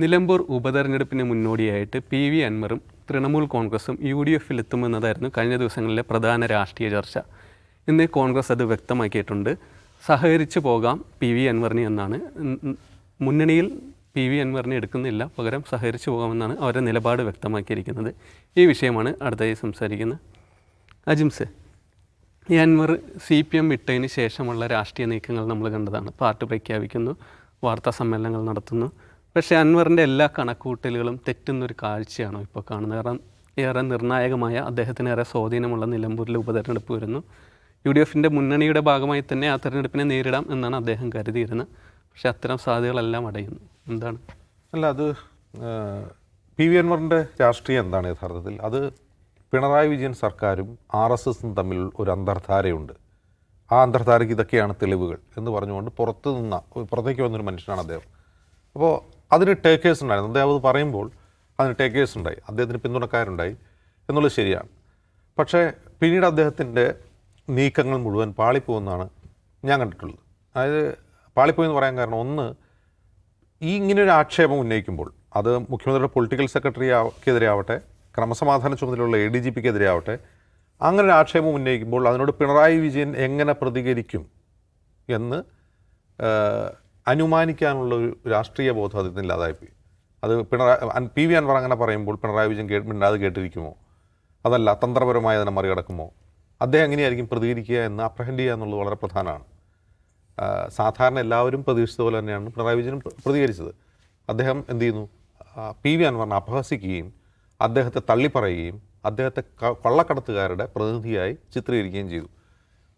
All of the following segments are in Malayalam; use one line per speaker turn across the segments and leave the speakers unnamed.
നിലമ്പൂർ ഉപതെരഞ്ഞെടുപ്പിന് മുന്നോടിയായിട്ട് പി വി അൻവറും തൃണമൂൽ കോൺഗ്രസും യു ഡി എഫിൽ എത്തുമെന്നതായിരുന്നു കഴിഞ്ഞ ദിവസങ്ങളിലെ പ്രധാന രാഷ്ട്രീയ ചർച്ച. ഇന്ന് കോൺഗ്രസ് അത് വ്യക്തമാക്കിയിട്ടുണ്ട്. സഹകരിച്ചു പോകാം പി വി അൻവറിന് എന്നാണ്. മുന്നണിയിൽ പി വി അൻവറിനെ എടുക്കുന്നില്ല. പകരം സഹകരിച്ചു പോകാമെന്നാണ് അവരുടെ നിലപാട് വ്യക്തമാക്കിയിരിക്കുന്നത്. ഈ വിഷയമാണ് അടുത്തായി സംസാരിക്കുന്നത്. അജിംസ് ഈ അൻവർ സി പി എം വിട്ടതിന് ശേഷമുള്ള രാഷ്ട്രീയ നീക്കങ്ങൾ നമ്മൾ കണ്ടതാണ്. പാർട്ടി പ്രഖ്യാപിക്കുന്നു വാർത്താ സമ്മേളനങ്ങൾ നടത്തുന്നു. പക്ഷേ അൻവറിന്റെ എല്ലാ കണക്കൂട്ടലുകളും തെറ്റുന്നൊരു കാഴ്ചയാണോ ഇപ്പോൾ കാണുന്നത്? കാരണം ഏറെ നിർണായകമായ അദ്ദേഹത്തിന് ഏറെ സ്വാധീനമുള്ള നിലമ്പൂരിലെ ഉപതെരഞ്ഞെടുപ്പ് വരുന്നു. യു ഡി എഫിന്റെ മുന്നണിയുടെ ഭാഗമായി തന്നെ ആ തെരഞ്ഞെടുപ്പിനെ നേരിടാം എന്നാണ് അദ്ദേഹം കരുതിയിരുന്നത്. പക്ഷേ അത്തരം സാധ്യതകളെല്ലാം അടയുന്നു. എന്താണ്?
അല്ല അത് പി വി അൻവറിന്റെ രാഷ്ട്രീയം എന്താണ് യഥാർത്ഥത്തിൽ? അത് പിണറായി വിജയൻ സർക്കാരും ആർ എസ് എസും തമ്മിൽ ഒരു അന്തർധാരയുണ്ട്. ആ അന്തർധാരയ്ക്ക് ഇതൊക്കെയാണ് തെളിവുകൾ എന്ന് പറഞ്ഞുകൊണ്ട് പുറത്തു നിന്ന പുറത്തേക്ക് വന്നൊരു മനുഷ്യനാണ് അദ്ദേഹം. അപ്പോൾ അതിന് ടേക്കേഴ്സ് ഉണ്ടായിരുന്നു. അദ്ദേഹം അത് പറയുമ്പോൾ അതിന് ടേക്കേഴ്സ് ഉണ്ടായി. അദ്ദേഹത്തിന് പിന്തുണക്കാരുണ്ടായി. എന്നുള്ളത് ശരിയാണ്. പക്ഷേ പിന്നീട് അദ്ദേഹത്തിന്റെ നീക്കങ്ങൾ മുഴുവൻ പാളിപ്പോകുന്നതാണ് ഞാൻ കണ്ടിട്ടുള്ളത്. അതായത് പാളിപ്പോയി എന്ന് പറയാൻ കാരണം ഒന്ന് ഈ ഇങ്ങനെയൊരു ആക്ഷേപം ഉന്നയിക്കുമ്പോൾ അത് മുഖ്യമന്ത്രിയുടെ പൊളിറ്റിക്കൽ സെക്രട്ടറിക്കെതിരെ ആവട്ടെ ക്രമസമാധാന ചുമതലയുള്ള എ ഡി ജി പിക്കെതിരെ ആവട്ടെ അങ്ങനെ ഒരു ആക്ഷേപം ഉന്നയിക്കുമ്പോൾ അതിനോട് പിണറായി വിജയൻ എങ്ങനെ പ്രതികരിക്കും എന്ന് അനുമാനിക്കാനുള്ള ഒരു രാഷ്ട്രീയ ബോധം അദ്ദേഹത്തിന് ഇല്ലാതായിപ്പോയി അത് പിണറായി പി വി അൻവർ അങ്ങനെ പറയുമ്പോൾ പിണറായി വിജയൻ കേട്ടിട്ട് മിണ്ടാതെ കേട്ടിരിക്കുമോ? അതല്ല തന്ത്രപരമായി അതിനെ മറികടക്കുമോ? അദ്ദേഹം എങ്ങനെയായിരിക്കും പ്രതികരിക്കുക എന്ന് അപ്രഹെൻഡ് ചെയ്യുക എന്നുള്ളത് വളരെ പ്രധാനമാണ്. സാധാരണ എല്ലാവരും പ്രതീക്ഷിച്ച പോലെ തന്നെയാണ് പിണറായി വിജയനും പ്ര- പ്രതികരിച്ചത്. അദ്ദേഹം എന്ത് ചെയ്യുന്നു? പി വി അൻവറിനെ അപഹസിക്കുകയും അദ്ദേഹത്തെ തള്ളിപ്പറയുകയും അദ്ദേഹത്തെ കള്ളക്കടത്തുകാരുടെ പ്രതിനിധിയായി ചിത്രീകരിക്കുകയും ചെയ്തു.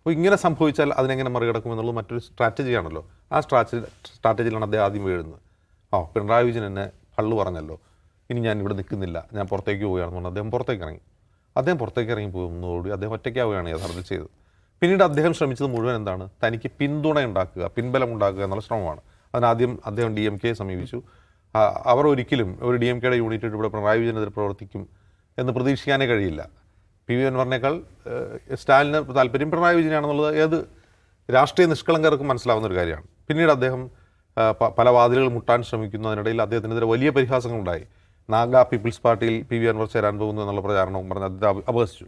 അപ്പോൾ ഇങ്ങനെ സംഭവിച്ചാൽ അതിനെങ്ങനെ മറികടക്കും എന്നുള്ളത് മറ്റൊരു സ്ട്രാറ്റജിയാണല്ലോ. ആ സ്ട്രാറ്റജി സ്ട്രാറ്റജിയിലാണ് അദ്ദേഹം ആദ്യം വീഴുന്നത്. ആ പിണറായി വിജയൻ എന്നെ കള്ളു പറഞ്ഞല്ലോ. ഇനി ഞാൻ ഇവിടെ നിൽക്കുന്നില്ല. ഞാൻ പുറത്തേക്ക് പോവുകയാണെന്ന് പറഞ്ഞാൽ അദ്ദേഹം പുറത്തേക്ക് ഇറങ്ങി. അദ്ദേഹം പുറത്തേക്ക് ഇറങ്ങി പോകുന്നതോടുകൂടി അദ്ദേഹം ഒറ്റയ്ക്കാവുകയാണ് യഥാർത്ഥത്തിൽ ചെയ്തത്. പിന്നീട് അദ്ദേഹം ശ്രമിച്ചത് മുഴുവൻ എന്താണ്? തനിക്ക് പിന്തുണ ഉണ്ടാക്കുക പിൻബലം ഉണ്ടാക്കുക എന്നുള്ള ശ്രമമാണ്. അതിനാദ്യം അദ്ദേഹം ഡി എം കെയെ സമീപിച്ചു. അവർ ഒരിക്കലും ഒരു ഡി എം കെയുടെ യൂണിറ്റ് ഇവിടെ പിണറായി വിജയനെതിരെ പ്രവർത്തിക്കും എന്ന് പ്രതീക്ഷിക്കാനേ കഴിയില്ല. പി വി അൻവറിനേക്കാൾ സ്റ്റാലിന് താല്പര്യം പിണറായി വിജയനാണെന്നുള്ളത് ഏത് രാഷ്ട്രീയ നിഷ്കളങ്കർക്കും മനസ്സിലാവുന്ന ഒരു കാര്യമാണ്. പിന്നീട് അദ്ദേഹം പല വാതിലുകൾ മുട്ടാൻ ശ്രമിക്കുന്നതിനിടയിൽ അദ്ദേഹത്തിനെതിരെ വലിയ പരിഹാസങ്ങളുണ്ടായി. നാഗ പീപ്പിൾസ് പാർട്ടിയിൽ പി വി അൻവർ ചേരാൻ പോകുന്നു എന്നുള്ള പ്രചാരണവും പറഞ്ഞ് അദ്ദേഹത്തെ അപ- അപഹസിച്ചു.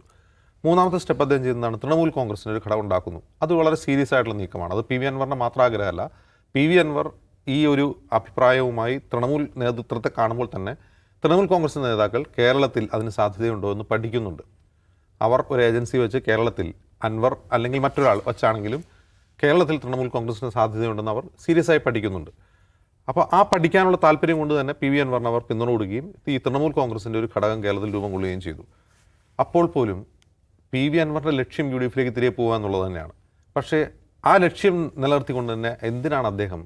മൂന്നാമത്തെ സ്റ്റെപ്പ് അദ്ദേഹം ചെയ്യുന്നതാണ് തൃണമൂൽ കോൺഗ്രസിന് ഒരു ഘടകം ഉണ്ടാക്കുന്നു. അത് വളരെ സീരിയസ് ആയിട്ടുള്ള നീക്കമാണ്. അത് പി വി അൻവറിന്റെ മാത്രം ആഗ്രഹമല്ല. പി വി അൻവർ ഈ ഒരു അഭിപ്രായവുമായി തൃണമൂൽ നേതൃത്വത്തെ കാണുമ്പോൾ തന്നെ തൃണമൂൽ കോൺഗ്രസ് നേതാക്കൾ കേരളത്തിൽ അതിന് സാധ്യതയുണ്ടോ എന്ന് പഠിക്കുന്നുണ്ട്. അവർ ഒരു ഏജൻസി വെച്ച് കേരളത്തിൽ അൻവർ അല്ലെങ്കിൽ മറ്റൊരാൾ വച്ചാണെങ്കിലും കേരളത്തിൽ തൃണമൂൽ കോൺഗ്രസിന് സാധ്യതയുണ്ടെന്ന് അവർ സീരിയസ് ആയി പഠിക്കുന്നുണ്ട്. അപ്പോൾ ആ പഠിക്കാനുള്ള താല്പര്യം കൊണ്ട് തന്നെ പി വി അൻവറിന് അവർ പിന്തുണ കൊടുക്കുകയും ഈ തൃണമൂൽ കോൺഗ്രസിന്റെ ഒരു ഘടകം കേരളത്തിൽ രൂപം കൊള്ളുകയും ചെയ്തു. അപ്പോൾ പോലും പി വി അൻവറിന്റെ ലക്ഷ്യം യു ഡി എഫിലേക്ക് തിരികെ പോകുക എന്നുള്ളത് തന്നെയാണ്. പക്ഷേ ആ ലക്ഷ്യം നിലനിർത്തിക്കൊണ്ട് തന്നെ എന്തിനാണ് അദ്ദേഹം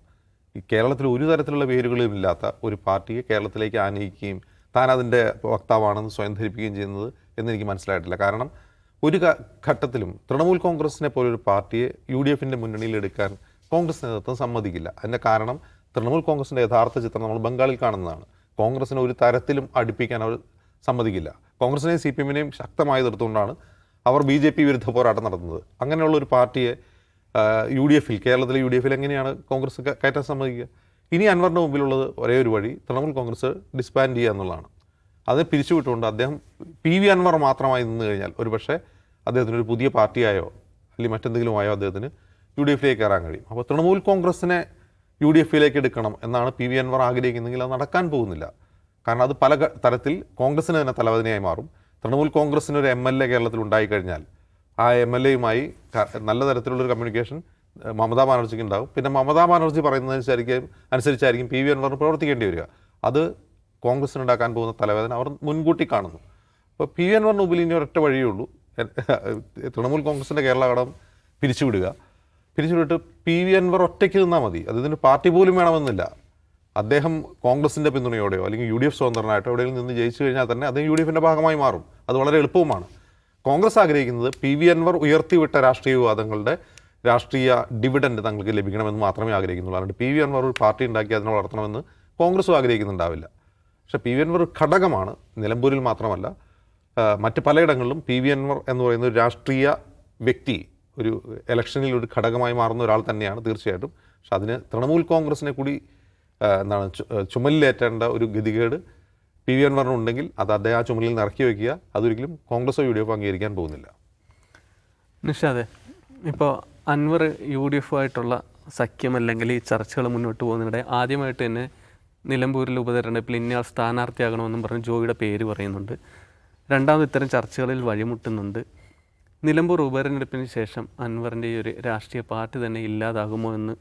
ഈ കേരളത്തിൽ ഒരു തരത്തിലുള്ള പേരുകളും ഇല്ലാത്ത ഒരു പാർട്ടിയെ കേരളത്തിലേക്ക് ആനയിക്കുകയും താൻ അതിന്റെ വക്താവാണെന്ന് സ്വയം ധരിപ്പിക്കുകയും ചെയ്യുന്നത് എന്നെനിക്ക് മനസ്സിലായിട്ടില്ല. കാരണം ഒരു ഘട്ടത്തിലും തൃണമൂൽ കോൺഗ്രസിനെ പോലൊരു പാർട്ടിയെ യു ഡി എഫിന്റെ മുന്നണിയിൽ എടുക്കാൻ കോൺഗ്രസ് നേതൃത്വം സമ്മതിക്കില്ല. അതിന്റെ കാരണം തൃണമൂൽ കോൺഗ്രസിന്റെ യഥാർത്ഥ ചിത്രം നമ്മൾ ബംഗാളിൽ കാണുന്നതാണ്. കോൺഗ്രസിനെ ഒരു തരത്തിലും അടുപ്പിക്കാൻ അവർ സമ്മതിക്കില്ല. കോൺഗ്രസിനെയും സി പി എമ്മിനെയും ശക്തമായി നിർത്തുകൊണ്ടാണ് അവർ ബി ജെ പി വിരുദ്ധ പോരാട്ടം നടത്തുന്നത്. അങ്ങനെയുള്ള ഒരു പാർട്ടിയെ യു ഡി എഫിൽ കേരളത്തിലെ യു ഡി എഫിൽ എങ്ങനെയാണ് കോൺഗ്രസ് കയറ്റാൻ സമ്മതിക്കുക? ഇനി അൻവറിന്റെ മുമ്പിലുള്ളത് ഒരേ ഒരു വഴി തൃണമൂൽ കോൺഗ്രസ് ഡിസ്ബാൻഡ് ചെയ്യുക എന്നുള്ളതാണ്. അത് പിരിച്ചുവിട്ടുകൊണ്ട് അദ്ദേഹം പി വി അൻവർ മാത്രമായി നിന്ന് കഴിഞ്ഞാൽ ഒരുപക്ഷെ അദ്ദേഹത്തിന് ഒരു പുതിയ പാർട്ടിയായോ അല്ലെങ്കിൽ മറ്റെന്തെങ്കിലും ആയോ അദ്ദേഹത്തിന് യു ഡി എഫിലേക്ക് കയറാൻ കഴിയും. അപ്പോൾ തൃണമൂൽ കോൺഗ്രസിനെ യു ഡി എഫിലേക്ക് എടുക്കണം എന്നാണ് പി വി അൻവർ ആഗ്രഹിക്കുന്നെങ്കിൽ അത് നടക്കാൻ പോകുന്നില്ല. കാരണം അത് പല തരത്തിൽ കോൺഗ്രസിന് തന്നെ തലവേദനയായി മാറും. തൃണമൂൽ കോൺഗ്രസിന് ഒരു എം എൽ എ കേരളത്തിൽ ഉണ്ടായിക്കഴിഞ്ഞാൽ ആ എം എൽ എയുമായി നല്ല തരത്തിലുള്ളൊരു കമ്മ്യൂണിക്കേഷൻ മമതാ ബാനർജിക്ക് ഉണ്ടാവും. പിന്നെ മമതാ ബാനർജി പറയുന്നതനുസരിക്കും അനുസരിച്ചായിരിക്കും പി വി അൻവറിന് പ്രവർത്തിക്കേണ്ടി വരിക. അത് കോൺഗ്രസിന് ഉണ്ടാക്കാൻ പോകുന്ന തലവേദന അവർ മുൻകൂട്ടി കാണുന്നു. അപ്പോൾ പി എൻ പറഞ്ഞ മുമ്പിൽ ഇനി ഒരൊറ്റ വഴിയേ ഉള്ളൂ. തൃണമൂൽ കോൺഗ്രസിന്റെ കേരള ഘടകം പിരിച്ചുവിടുക. പിരിച്ചുവിട്ട് പി വി അൻവർ ഒറ്റയ്ക്ക് നിന്നാൽ മതി. അത് ഇതിന് പാർട്ടി പോലും വേണമെന്നില്ല. അദ്ദേഹം കോൺഗ്രസിന്റെ പിന്തുണയോടെയോ അല്ലെങ്കിൽ യു ഡി എഫ് സ്വതന്ത്രനായിട്ടോ എവിടെയെങ്കിലും നിന്ന് ജയിച്ചു കഴിഞ്ഞാൽ തന്നെ അദ്ദേഹം യു ഡി എഫിന്റെ ഭാഗമായി മാറും. അത് വളരെ എളുപ്പവുമാണ്. കോൺഗ്രസ് ആഗ്രഹിക്കുന്നത് പി വി അൻവർ ഉയർത്തിവിട്ട രാഷ്ട്രീയ വിവാദങ്ങളുടെ രാഷ്ട്രീയ ഡിവിഡൻഡ് തങ്ങൾക്ക് ലഭിക്കണമെന്ന് മാത്രമേ ആഗ്രഹിക്കുന്നുള്ളൂ. അതുകൊണ്ട് പി വി അൻവർ ഒരു പാർട്ടി ഉണ്ടാക്കി അതിനെ വളർത്തണമെന്ന് കോൺഗ്രസും ആഗ്രഹിക്കുന്നുണ്ടാവില്ല. പക്ഷേ പി വി അൻവർ ഒരു ഘടകമാണ് നിലമ്പൂരിൽ മാത്രമല്ല. മറ്റ് പലയിടങ്ങളിലും പി വി അൻവർ എന്ന് പറയുന്ന ഒരു രാഷ്ട്രീയ വ്യക്തി ഒരു ഇലക്ഷനിൽ ഒരു ഘടകമായി മാറുന്ന ഒരാൾ തന്നെയാണ് തീർച്ചയായിട്ടും. പക്ഷെ അതിന് തൃണമൂൽ കോൺഗ്രസിനെ കൂടി എന്താണ് ചുമലിലേറ്റേണ്ട ഒരു ഗതികേട് പി വി അൻവറിനുണ്ടെങ്കിൽ അത് അദ്ദേഹം ആ ചുമലിൽ നിന്ന് ഇറക്കി വയ്ക്കുക. അതൊരിക്കലും കോൺഗ്രസോ യു ഡി എഫോ അംഗീകരിക്കാൻ പോകുന്നില്ല.
നിഷാദെ ഇപ്പോൾ അൻവർ യു ഡി എഫ് ആയിട്ടുള്ള സഖ്യം അല്ലെങ്കിൽ ഈ ചർച്ചകൾ മുന്നോട്ട് പോകുന്നതിനിടെ ആദ്യമായിട്ട് തന്നെ നിലമ്പൂരിൽ ഉപതെരഞ്ഞെടുപ്പിൽ ഇന്നയാൾ സ്ഥാനാർത്ഥിയാകണമെന്നും പറഞ്ഞ് ജോയിയുടെ പേര് പറയുന്നുണ്ട്. രണ്ടാമത് ഇത്തരം ചർച്ചകളിൽ വഴിമുട്ടുന്നുണ്ട്. നിലമ്പൂർ ഉപതെരഞ്ഞെടുപ്പിന് ശേഷം അൻവറിന്റെ ഈ ഒരു രാഷ്ട്രീയ പാർട്ടി തന്നെ ഇല്ലാതാകുമോ എന്ന്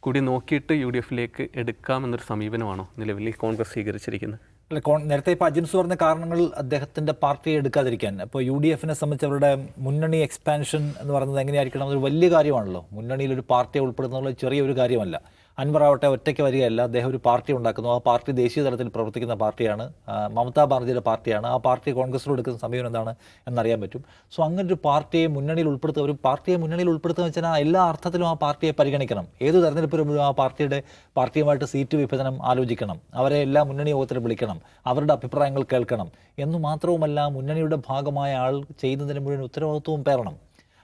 കൂടി നോക്കിയിട്ട് യു ഡി എഫിലേക്ക് എടുക്കാമെന്നൊരു സമീപനമാണോ നിലവിൽ കോൺഗ്രസ് സ്വീകരിച്ചിരിക്കുന്നത്?
അല്ല കോൺ നേരത്തെ ഇപ്പോൾ അജിൻസ് പറഞ്ഞ കാരണങ്ങൾ അദ്ദേഹത്തിന്റെ പാർട്ടിയെ എടുക്കാതിരിക്കാൻ. അപ്പോൾ യു ഡി എഫിനെ സംബന്ധിച്ച് അവരുടെ മുന്നണി എക്സ്പാൻഷൻ എന്ന് പറയുന്നത് എങ്ങനെയായിരിക്കണം അതൊരു വലിയ കാര്യമാണല്ലോ. മുന്നണിയിൽ ഒരു പാർട്ടിയെ ഉൾപ്പെടുത്തുന്നുള്ള ചെറിയൊരു കാര്യമല്ല. അൻവർ ആവട്ടെ ഒറ്റയ്ക്ക് വരികയല്ല അദ്ദേഹം ഒരു പാർട്ടി ഉണ്ടാക്കുന്നു. ആ പാർട്ടി ദേശീയ തലത്തിൽ പ്രവർത്തിക്കുന്ന പാർട്ടിയാണ്. മമതാ ബാനർജിയുടെ പാർട്ടിയാണ്. ആ പാർട്ടി കോൺഗ്രസിനോട് എടുക്കുന്ന സമീപനം എന്താണ് എന്നറിയാൻ പറ്റും. സോ അങ്ങനെ ഒരു പാർട്ടിയെ മുന്നണിയിൽ ഉൾപ്പെടുത്തുക ഒരു പാർട്ടിയെ മുന്നണിയിൽ ഉൾപ്പെടുത്തുക വെച്ചാൽ എല്ലാ അർത്ഥത്തിലും ആ പാർട്ടിയെ പരിഗണിക്കണം. ഏത് തെരഞ്ഞെടുപ്പ് വരുമ്പോഴും ആ പാർട്ടിയുടെ പാർട്ടിയുമായിട്ട് സീറ്റ് വിഭജനം ആലോചിക്കണം. അവരെ എല്ലാ മുന്നണി യോഗത്തിൽ വിളിക്കണം. അവരുടെ അഭിപ്രായങ്ങൾ കേൾക്കണം. എന്നു മാത്രവുമല്ല മുന്നണിയുടെ ഭാഗമായ ആൾ ചെയ്യുന്നതിന് മുഴുവൻ ഉത്തരവാദിത്വവും പേരണം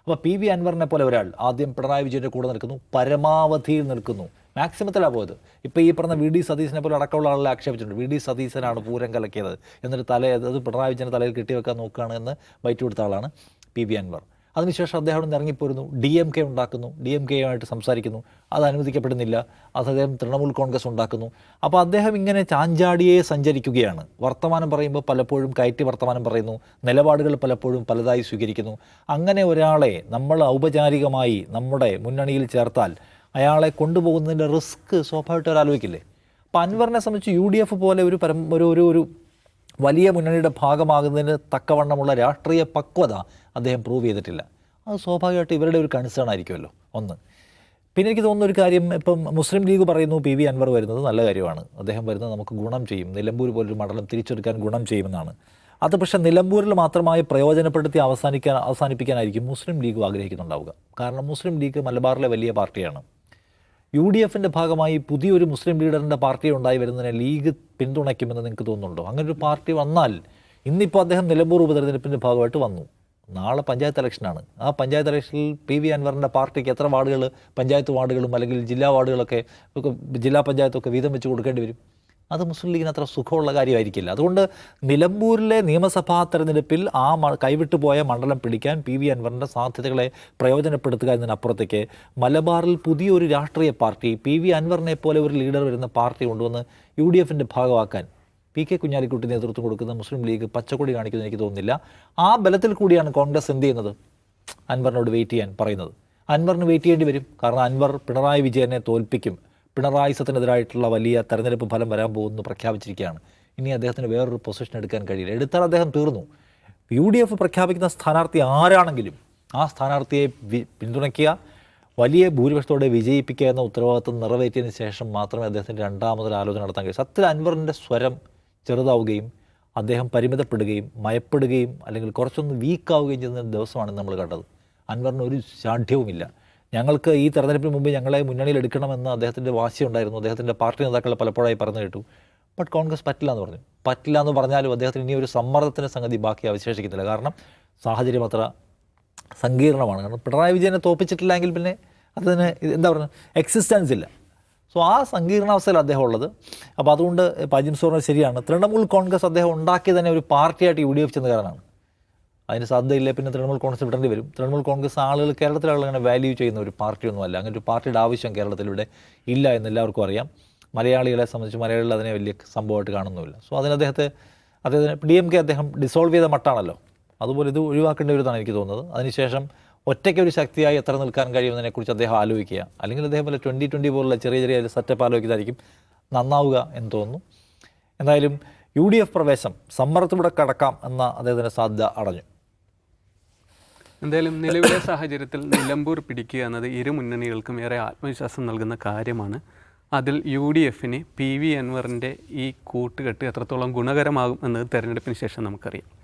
അപ്പോൾ പി വി അൻവറിനെ പോലെ ഒരാൾ ആദ്യം പിണറായി വിജയന്റെ കൂടെ നിൽക്കുന്നു പരമാവധിയിൽ നിൽക്കുന്നു. മാക്സിമത്തിലാണ് പോയത്. ഇപ്പോൾ ഈ പറഞ്ഞ വി ഡി സതീശനെ പോലെ അടക്കമുള്ള ആളെ ആക്ഷേപിച്ചിട്ടുണ്ട്. വി ഡി സതീശനാണ് പൂരം കലക്കിയത്. എന്നിട്ട് തല അത് പിണറായി വിജയന്റെ തലയിൽ കെട്ടിവെക്കാൻ നോക്കുകയാണ് എന്ന് ബൈറ്റ് കൊടുത്ത ആളാണ് പി വി അൻവർ. അതിനുശേഷം അദ്ദേഹം അവിടെ നിന്ന് ഇറങ്ങിപ്പോരുന്നു. ഡി എം കെ ഉണ്ടാക്കുന്നു. ഡി എം കെയുമായിട്ട് സംസാരിക്കുന്നു. അത് അനുവദിക്കപ്പെടുന്നില്ല. അദ്ദേഹം തൃണമൂൽ കോൺഗ്രസ് ഉണ്ടാക്കുന്നു. അപ്പോൾ അദ്ദേഹം ഇങ്ങനെ ചാഞ്ചാടിയെ സഞ്ചരിക്കുകയാണ്. വർത്തമാനം പറയുമ്പോൾ പലപ്പോഴും കയറ്റി വർത്തമാനം പറയുന്നു. നിലപാടുകൾ പലപ്പോഴും പലതായി സ്വീകരിക്കുന്നു. അങ്ങനെ ഒരാളെ നമ്മൾ ഔപചാരികമായി നമ്മുടെ മുന്നണിയിൽ ചേർത്താൽ അയാളെ കൊണ്ടുപോകുന്നതിന്റെ റിസ്ക് സ്വാഭാവികമായിട്ട് അവർ ആലോചിക്കില്ലേ? അപ്പോൾ അൻവറിനെ സംബന്ധിച്ച് യു ഡി എഫ് പോലെ ഒരു പരം ഒരു ഒരു ഒരു വലിയ മുന്നണിയുടെ ഭാഗമാകുന്നതിന് തക്കവണ്ണമുള്ള രാഷ്ട്രീയ പക്വത അദ്ദേഹം പ്രൂവ് ചെയ്തിട്ടില്ല. അത് സ്വാഭാവികമായിട്ട് ഇവരുടെ ഒരു കൺസേൺ ആയിരിക്കുമല്ലോ ഒന്ന്. പിന്നെ എനിക്ക് തോന്നുന്ന ഒരു കാര്യം ഇപ്പം മുസ്ലിം ലീഗ് പറയുന്നു പി വി അൻവർ വരുന്നത് നല്ല കാര്യമാണ്. അദ്ദേഹം വരുന്നത് നമുക്ക് ഗുണം ചെയ്യും. നിലമ്പൂർ പോലൊരു മണ്ഡലം തിരിച്ചെടുക്കാൻ ഗുണം ചെയ്യുമെന്നാണ്. അത് പക്ഷേ നിലമ്പൂരിൽ മാത്രമായി പ്രയോജനപ്പെടുത്തി അവസാനിക്കാൻ അവസാനിപ്പിക്കാനായിരിക്കും മുസ്ലിം ലീഗ് ആഗ്രഹിക്കുന്നുണ്ടാവുക. കാരണം മുസ്ലിം ലീഗ് മലബാറിലെ വലിയ പാർട്ടിയാണ്. യു ഡി എഫിന്റെ ഭാഗമായി പുതിയൊരു മുസ്ലിം ലീഡറിന്റെ പാർട്ടി ഉണ്ടായി വരുന്നതിനെ ലീഗ് പിന്തുണയ്ക്കുമെന്ന് നിങ്ങൾക്ക് തോന്നുന്നുണ്ടോ? അങ്ങനെ ഒരു പാർട്ടി വന്നാൽ ഇന്നിപ്പോൾ അദ്ദേഹം നിലമ്പൂർ ഉപതെരഞ്ഞെടുപ്പിന്റെ ഭാഗമായിട്ട് വന്നു. നാളെ പഞ്ചായത്ത് ഇലക്ഷനാണ് ആ പഞ്ചായത്ത് ഇലക്ഷനിൽ പി വി അൻവറിന്റെ പാർട്ടിക്ക് എത്ര വാർഡുകൾ പഞ്ചായത്ത് വാർഡുകളും അല്ലെങ്കിൽ ജില്ലാ വാർഡുകളൊക്കെ ജില്ലാ പഞ്ചായത്തൊക്കെ വീതം വെച്ച് കൊടുക്കേണ്ടി വരും. അത് മുസ്ലിം ലീഗിന് അത്ര സുഖമുള്ള കാര്യമായിരിക്കില്ല. അതുകൊണ്ട് നിലമ്പൂരിലെ നിയമസഭാ തെരഞ്ഞെടുപ്പിൽ ആ മ- കൈവിട്ടു പോയ മണ്ഡലം പിടിക്കാൻ പി വി അൻവറിന്റെ സാധ്യതകളെ പ്രയോജനപ്പെടുത്തുക എന്നതിനപ്പുറത്തേക്ക് മലബാറിൽ പുതിയൊരു രാഷ്ട്രീയ പാർട്ടി പി വി അൻവറിനെ പോലെ ഒരു ലീഡർ വരുന്ന പാർട്ടി കൊണ്ടുവന്ന് യു ഡി എഫിന്റെ ഭാഗമാക്കാൻ പി കെ കുഞ്ഞാലിക്കുട്ടി നേതൃത്വം കൊടുക്കുന്ന മുസ്ലിം ലീഗ് പച്ചക്കൊടി കാണിക്കുന്നത് എനിക്ക് തോന്നുന്നില്ല. ആ ബലത്തിൽ കൂടിയാണ് കോൺഗ്രസ് എന്ത് ചെയ്യുന്നത്? അൻവറിനോട് വെയിറ്റ് ചെയ്യാൻ പറയുന്നത്. അൻവറിന് വെയിറ്റ് ചെയ്യേണ്ടി വരും. കാരണം അൻവർ പിണറായി വിജയനെ തോൽപ്പിക്കും. പിണറായി സത്തിനെതിരായിട്ടുള്ള വലിയ തെരഞ്ഞെടുപ്പ് ഫലം വരാൻ പോകുന്നു പ്രഖ്യാപിച്ചിരിക്കുകയാണ്. ഇനി അദ്ദേഹത്തിന് വേറൊരു പൊസിഷൻ എടുക്കാൻ കഴിയില്ല. എടുത്താൽ അദ്ദേഹം തീർന്നു. യു ഡി എഫ് പ്രഖ്യാപിക്കുന്ന സ്ഥാനാർത്ഥി ആരാണെങ്കിലും ആ സ്ഥാനാർത്ഥിയെ പിന്തുണയ്ക്കുക വലിയ ഭൂരിപക്ഷത്തോടെ വിജയിപ്പിക്കുക എന്ന ഉത്തരവാദിത്വം നിറവേറ്റിയതിന് ശേഷം മാത്രമേ അദ്ദേഹത്തിന്റെ രണ്ടാമതൊരു ആലോചന നടത്താൻ കഴിയൂ. സത്യത്തിൽ അൻവറിന്റെ സ്വരം ചെറുതാവുകയും അദ്ദേഹം പരിമിതപ്പെടുകയും മയപ്പെടുകയും അല്ലെങ്കിൽ കുറച്ചൊന്ന് വീക്കാവുകയും ചെയ്യുന്ന ദിവസമാണ് നമ്മൾ കണ്ടത്. അൻവറിന് ഒരു ശാഠ്യവുമില്ല. ഞങ്ങൾക്ക് ഈ തെരഞ്ഞെടുപ്പിന് മുമ്പ് ഞങ്ങളെ മുന്നണിയിൽ എടുക്കണമെന്ന് അദ്ദേഹത്തിന്റെ വാശിയുണ്ടായിരുന്നു. അദ്ദേഹത്തിന്റെ പാർട്ടി നേതാക്കൾ പലപ്പോഴായി പറഞ്ഞു കേട്ടു. ബട്ട് കോൺഗ്രസ് പറ്റില്ല എന്ന് പറഞ്ഞു. പറ്റില്ല എന്ന് പറഞ്ഞാലും അദ്ദേഹത്തിന് ഇനി ഒരു സമ്മർദ്ദത്തിന്റെ സംഗതി ബാക്കി അവശേഷിക്കുന്നില്ല കാരണം സാഹചര്യം അത്ര സങ്കീർണമാണ്. കാരണം പിണറായി വിജയനെ തോപ്പിച്ചിട്ടില്ലെങ്കിൽ പിന്നെ അതിന് എന്താ പറയുക എക്സിസ്റ്റൻസ് ഇല്ല. സോ ആ സങ്കീർണാവസ്ഥയിൽ അദ്ദേഹം ഉള്ളത്. അപ്പോൾ അതുകൊണ്ട് പജിൻസ് പറഞ്ഞത് ശരിയാണ്. തൃണമൂൽ കോൺഗ്രസ് അദ്ദേഹം ഉണ്ടാക്കി തന്നെ ഒരു പാർട്ടിയായിട്ട് യു ഡി എഫ് ചെന്നുകാരനാണ് അതിന് സാധ്യതയില്ല? പിന്നെ തൃണമൂൽ കോൺഗ്രസ് വിടേണ്ടി വരും. തൃണമൂൽ കോൺഗ്രസ് ആളുകൾ കേരളത്തിലെ ആളുകൾ അങ്ങനെ വാല്യൂ ചെയ്യുന്ന ഒരു പാർട്ടിയൊന്നുമല്ല. അങ്ങനെ ഒരു പാർട്ടിയുടെ ആവശ്യം കേരളത്തിലൂടെ ഇല്ല എന്ന് എല്ലാവർക്കും അറിയാം. മലയാളികളെ സംബന്ധിച്ച് മലയാളികൾ അതിനെ വലിയ സംഭവമായിട്ട് കാണുന്നുമില്ല. സോ അതിന് അദ്ദേഹത്തെ അദ്ദേഹത്തിന് ഡി എം കെ അദ്ദേഹം ഡിസോൾവ് ചെയ്ത മട്ടാണല്ലോ. അതുപോലെ ഇത് ഒഴിവാക്കേണ്ടി വരുന്നതാണ് എനിക്ക് തോന്നുന്നത്. അതിനുശേഷം ഒറ്റയ്ക്ക് ഒരു ശക്തിയായി എത്ര നിൽക്കാൻ കഴിയുമെന്നതിനെക്കുറിച്ച് അദ്ദേഹം ആലോചിക്കുക. അല്ലെങ്കിൽ അദ്ദേഹം പോലെ ട്വന്റി ട്വന്റി പോലുള്ള ചെറിയ ചെറിയ സെറ്റപ്പ് ആലോചിക്കുന്നതായിരിക്കും നന്നാവുക എന്ന് തോന്നുന്നു. എന്തായാലും യു ഡി എഫ് പ്രവേശം സമ്മർദ്ദത്തിലൂടെ കടക്കാം എന്ന അദ്ദേഹത്തിന്റെ സാധ്യത അടഞ്ഞു.
എന്തായാലും നിലവിലെ സാഹചര്യത്തിൽ നിലമ്പൂർ പിടിക്കുക എന്നത് ഇരു മുന്നണികൾക്കും ഏറെ ആത്മവിശ്വാസം നൽകുന്ന കാര്യമാണ്. അതിൽ യു ഡി എഫിന് പി വി അൻവറിന്റെ ഈ കൂട്ടുകെട്ട് എത്രത്തോളം ഗുണകരമാകും എന്നത് തെരഞ്ഞെടുപ്പിന് ശേഷം നമുക്കറിയാം.